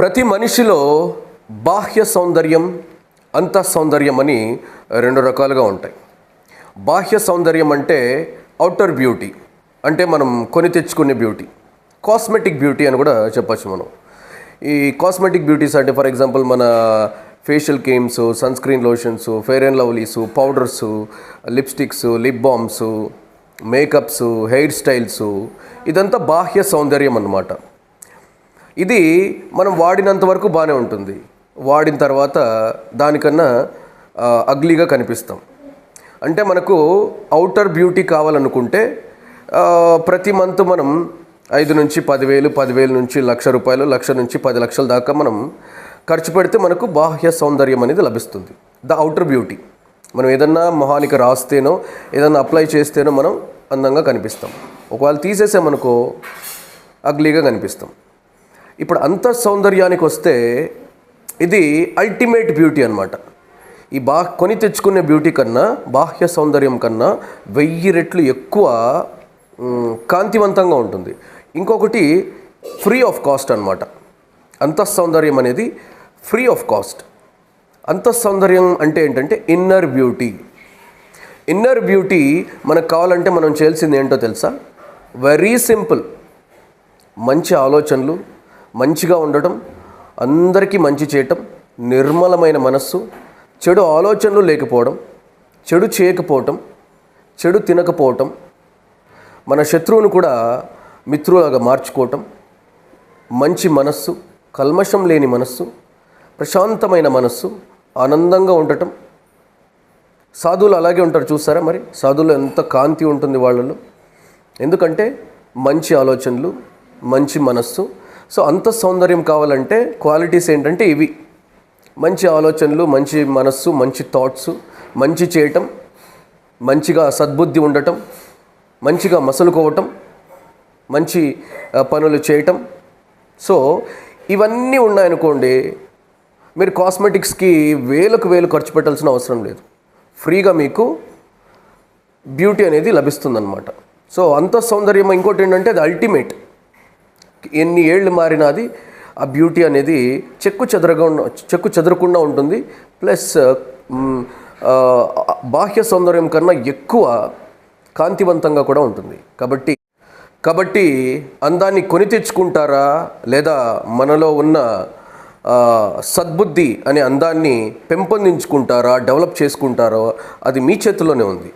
ప్రతి మనిషిలో బాహ్య సౌందర్యం అంత సౌందర్యం అని రెండు రకాలుగా ఉంటాయి. బాహ్య సౌందర్యం అంటే అవుటర్ బ్యూటీ అంటే మనం కొని తెచ్చుకునే బ్యూటీ కాస్మెటిక్ బ్యూటీ అని కూడా చెప్పచ్చు మనం. ఈ కాస్మెటిక్ బ్యూటీస్ అంటే ఫర్ ఎగ్జాంపుల్ మన facial creams sunscreen lotions Fair and Lovelies powders lipsticks lip balms makeups hairstyles ఇదంతా బాహ్య సౌందర్యం అన్నమాట. ఇది మనం వాడినంత వరకు బాగానే ఉంటుంది. వాడిన తర్వాత దానికన్నా అగ్లీగా కనిపిస్తాం. అంటే మనకు అవుటర్ బ్యూటీ కావాలనుకుంటే ప్రతి మంత్ మనం ఐదు నుంచి పదివేలు పదివేలు నుంచి లక్ష రూపాయలు లక్ష నుంచి పది లక్షల దాకా మనం ఖర్చు పెడితే మనకు బాహ్య సౌందర్యం అనేది లభిస్తుంది. The outer beauty. మనం ఏదన్నా మొహానికి రాస్తేనో ఏదన్నా అప్లై చేస్తేనో మనం అందంగా కనిపిస్తాం. ఒకవేళ తీసేసామనుకో అగ్లీగా కనిపిస్తాం. ఇప్పుడు అంత సౌందర్యానికి వస్తే ఇది అల్టిమేట్ బ్యూటీ అనమాట ఈ బా కొని తెచ్చుకునే బ్యూటీ కన్నా బాహ్య సౌందర్యం కన్నా వెయ్యి రెట్లు ఎక్కువ కాంతివంతంగా ఉంటుంది. ఇంకొకటి ఫ్రీ ఆఫ్ కాస్ట్ అనమాట అంత సౌందర్యం అనేది ఫ్రీ ఆఫ్ కాస్ట్ అంత సౌందర్యం అంటే ఏంటంటే ఇన్నర్ బ్యూటీ ఇన్నర్ బ్యూటీ మనకు కావాలంటే మనం చేయాల్సింది ఏంటో తెలుసా? వెరీ సింపుల్ మంచి ఆలోచనలు మంచిగా ఉండటం అందరికీ మంచి చేయటం నిర్మలమైన మనస్సు చెడు ఆలోచనలు లేకపోవడం చెడు చేయకపోవటం చెడు తినకపోవటం మన శత్రువును కూడా మిత్రులాగా మార్చుకోవటం మంచి మనస్సు కల్మషం లేని మనస్సు ప్రశాంతమైన మనస్సు ఆనందంగా ఉండటం. సాధువులు అలాగే ఉంటారు చూస్తారా మరి? సాధువులు ఎంత కాంతి ఉంటుంది వాళ్ళలో ఎందుకంటే మంచి ఆలోచనలు మంచి మనస్సు సో అంత సౌందర్యం కావాలంటే క్వాలిటీస్ ఏంటంటే ఇవి. మంచి ఆలోచనలు మంచి మనస్సు మంచి థాట్స్ మంచి చేయటం మంచిగా సద్బుద్ధి ఉండటం మంచిగా మసలుకోవటం మంచి పనులు చేయటం. సో ఇవన్నీ ఉన్నాయనుకోండి మీరు కాస్మెటిక్స్కి వేలకు వేలు ఖర్చు పెట్టాల్సిన అవసరం లేదు. ఫ్రీగా మీకు బ్యూటీ అనేది లభిస్తుందన్నమాట. సో అంత సౌందర్యం ఇంకోటి ఏంటంటే అది అల్టిమేట్ ఎన్ని ఏళ్ళు మారినా అది ఆ బ్యూటీ అనేది చెక్కు చెదరగా చెక్కు చెదరకుండా ఉంటుంది. ప్లస్ బాహ్య సౌందర్యం కన్నా ఎక్కువ కాంతివంతంగా కూడా ఉంటుంది. కాబట్టి కాబట్టి అందాన్ని కొని తెచ్చుకుంటారా లేదా మనలో ఉన్న సద్బుద్ధి అనే అందాన్ని పెంపొందించుకుంటారా డెవలప్ చేసుకుంటారా అది మీ చేతిలోనే ఉంది.